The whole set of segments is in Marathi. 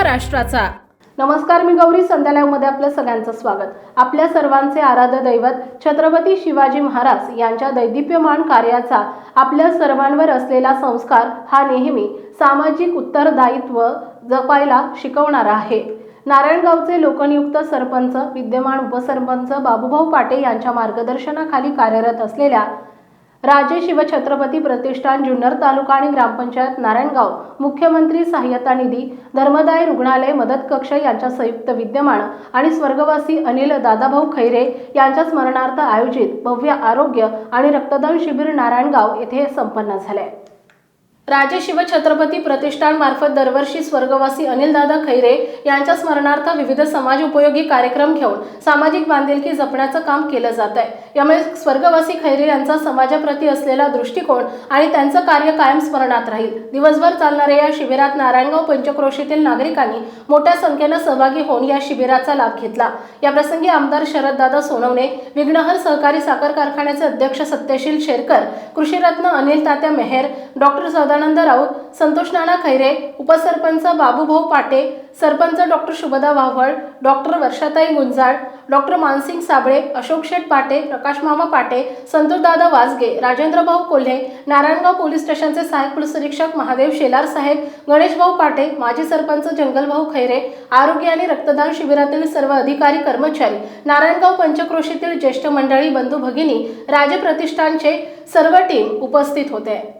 महाराष्ट्राचा. नमस्कार मी गौरी संध्यालयमध्ये आपलं सगळ्यांचं स्वागत. आपल्या सर्वांचे आराध्य दैवत छत्रपती शिवाजी महाराज यांच्या दैदिप्यमान कार्याचा आपल्या सर्वांवर असलेला संस्कार हा नेहमी सामाजिक उत्तरदायित्व जपायला शिकवणारा आहे. नारायणगावचे लोकनियुक्त सरपंच विद्यमान उपसरपंच बाबूभाऊ पाटे यांच्या मार्गदर्शनाखाली कार्यरत असलेल्या राजे शिवछत्रपती प्रतिष्ठान जुन्नर तालुका आणि ग्रामपंचायत नारायणगाव मुख्यमंत्री सहाय्यता निधी धर्मदाय रुग्णालय मदत कक्ष यांच्या संयुक्त विद्यमान आणि स्वर्गवासी अनिल दादाभाऊ खैरे यांच्या स्मरणार्थ आयोजित भव्य आरोग्य आणि रक्तदान शिबिर नारायणगाव येथे संपन्न झाले. राजे शिवछत्रपती प्रतिष्ठान मार्फत दरवर्षी स्वर्गवासी अनिलदादा खैरे यांच्या स्मरणार्थ विविध समाज उपयोगी कार्यक्रम घेऊन सामाजिक बांधिलकी जपण्याचं काम केलं जात आहे. यामुळे स्वर्गवासी खैरे यांचा समाजाप्रती असलेला दृष्टिकोन आणि त्यांचं कार्य कायम स्मरणात राहील. दिवसभर चालणाऱ्या या शिबिरात नारायणगाव पंचक्रोशीतील नागरिकांनी मोठ्या संख्येनं सहभागी होऊन या शिबिराचा लाभ घेतला. याप्रसंगी आमदार शरददादा सोनवणे विघ्नहर सहकारी साखर कारखान्याचे अध्यक्ष सत्यशील Sherkar कृषीरत्न Anil Tatya Meher doctor Sadanand Raut Santosh Nana Khaire upsarpanch Babubhau Pate sarpanch doctor Shubhada Wavhal doctor Varshatai Gunjal doctor Mansing Sable Ashok Sheth Pate Prakash मामा पाटे संतोषदादा वाजगे राजेंद्रभाऊ कोल्हे नारायणगाव पोलीस स्टेशनचे सहाय्यक पोलीस निरीक्षक महादेव शेलार साहेब गणेशभाऊ पाटे माजी सरपंच जंगलभाऊ खैरे आरोग्य आणि रक्तदान शिबिरातील सर्व अधिकारी कर्मचारी नारायणगाव पंचक्रोशीतील ज्येष्ठ मंडळी बंधू भगिनी राजप्रतिष्ठानचे सर्व टीम उपस्थित होते.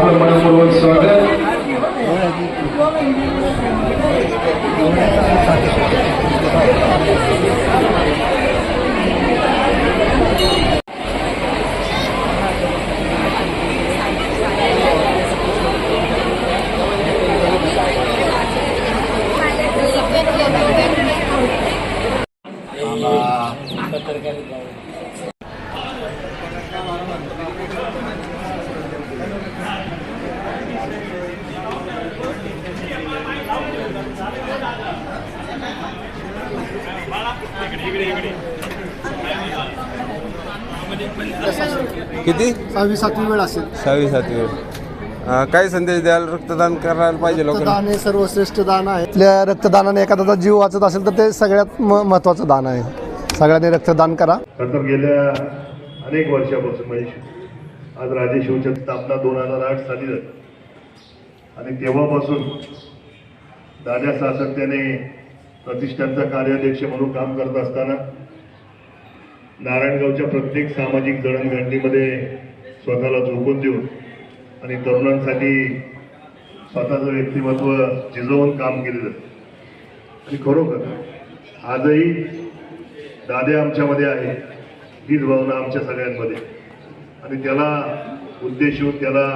वतीनं आपलं मनपूर्वक स्वागत किती? सहावी सातवी वेळ असेल. सहावी सातवी वेळ. अं, काय संदेश द्याल? रक्तदान करायला पाहिजे लोकांना. रक्तदान हे सर्वश्रेष्ठ दान आहे. आपल्या रक्तदानाने एखाद्याचा जीव वाचत असेल तर ते सगळ्यात म महत्त्वाचं दान आहे. सगळ्यांनी रक्तदान करा. खरं तर गेल्या अनेक वर्षापासून म्हणजे आज राजे शिवच्या स्थापना दोन हजार आठ साली झाली. आणि तेव्हापासून दादा सातत्याने प्रतिष्ठानचा कार्याध्यक्ष म्हणून काम करत असताना नारायणगावच्या प्रत्येक सामाजिक जडणघडणीमध्ये स्वतःला झोकून देऊन आणि तरुणांसाठी स्वतःचं व्यक्तिमत्व झिजवून काम केलेलं. आणि खरोखर आजही दादे आमच्यामध्ये आहे हीच भावना आमच्या सगळ्यांमध्ये. आणि त्याला उद्देशून त्याला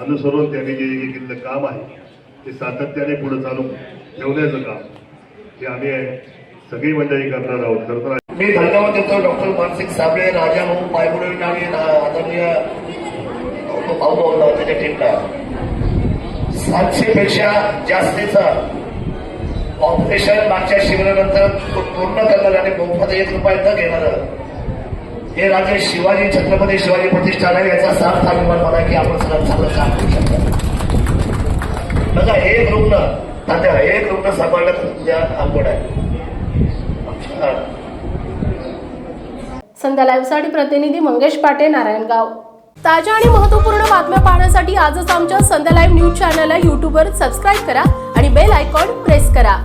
अनुसरून त्यांनी जे हे केलेलं काम आहे ते सातत्याने पुढे चालू ठेवण्याचं काम. हे आम्ही सगळी मंडळी करणार आहोत करतो मी धन्यवाद देतो डॉक्टर मानसिंग साबळे राजा भाऊ पायगुडे आणि आदरणीय भाऊ भाऊ त्याच्या टीमला. सातशे पेक्षा जास्तीचा ऑपरेशन मागच्या शिबिरानंतर पूर्ण करणार आणि मोफत एक रुपये न घेणार. हे राजे शिवाजी छत्रपती शिवाजी प्रतिष्ठान आहे याचा सार्थ अभिमान मला की आपण सगळं चांगलं काम करू शकतो. बघा एक रुग्ण तात्या एक रुग्ण सांभाळलं तर अवघड आहे. संध्या लाईव्हसाठी प्रतिनिधी मंगेश पाटे नारायणगाव ताज्या आणि महत्त्वपूर्ण बातम्या पाहण्यासाठी आजच आमच्या संध्या लाईव्ह न्यूज चॅनलला यूट्यूबवर सबस्क्राईब करा आणि बेल आयकॉन प्रेस करा.